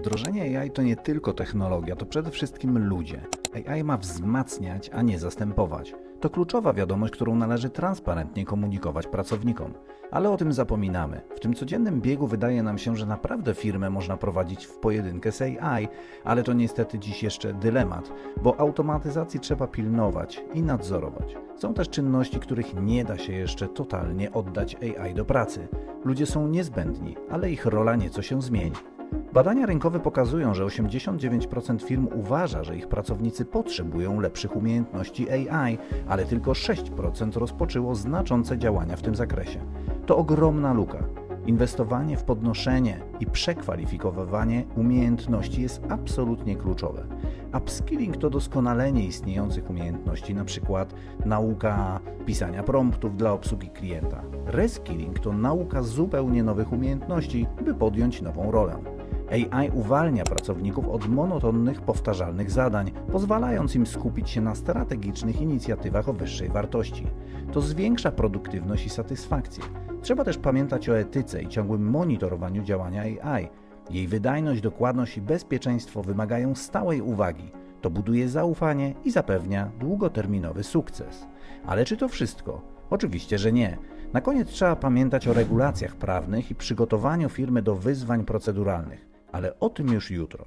Wdrożenie AI to nie tylko technologia, to przede wszystkim ludzie. AI ma wzmacniać, a nie zastępować. To kluczowa wiadomość, którą należy transparentnie komunikować pracownikom. Ale o tym zapominamy. W tym codziennym biegu wydaje nam się, że naprawdę firmę można prowadzić w pojedynkę z AI, ale to niestety dziś jeszcze dylemat, bo automatyzacji trzeba pilnować i nadzorować. Są też czynności, których nie da się jeszcze totalnie oddać AI do pracy. Ludzie są niezbędni, ale ich rola nieco się zmieni. Badania rynkowe pokazują, że 89% firm uważa, że ich pracownicy potrzebują lepszych umiejętności AI, ale tylko 6% rozpoczęło znaczące działania w tym zakresie. To ogromna luka. Inwestowanie w podnoszenie i przekwalifikowywanie umiejętności jest absolutnie kluczowe. Upskilling to doskonalenie istniejących umiejętności, np. nauka pisania promptów dla obsługi klienta. Reskilling to nauka zupełnie nowych umiejętności, by podjąć nową rolę. AI uwalnia pracowników od monotonnych, powtarzalnych zadań, pozwalając im skupić się na strategicznych inicjatywach o wyższej wartości. To zwiększa produktywność i satysfakcję. Trzeba też pamiętać o etyce i ciągłym monitorowaniu działania AI. Jej wydajność, dokładność i bezpieczeństwo wymagają stałej uwagi. To buduje zaufanie i zapewnia długoterminowy sukces. Ale czy to wszystko? Oczywiście, że nie. Na koniec trzeba pamiętać o regulacjach prawnych i przygotowaniu firmy do wyzwań proceduralnych, ale o tym już jutro.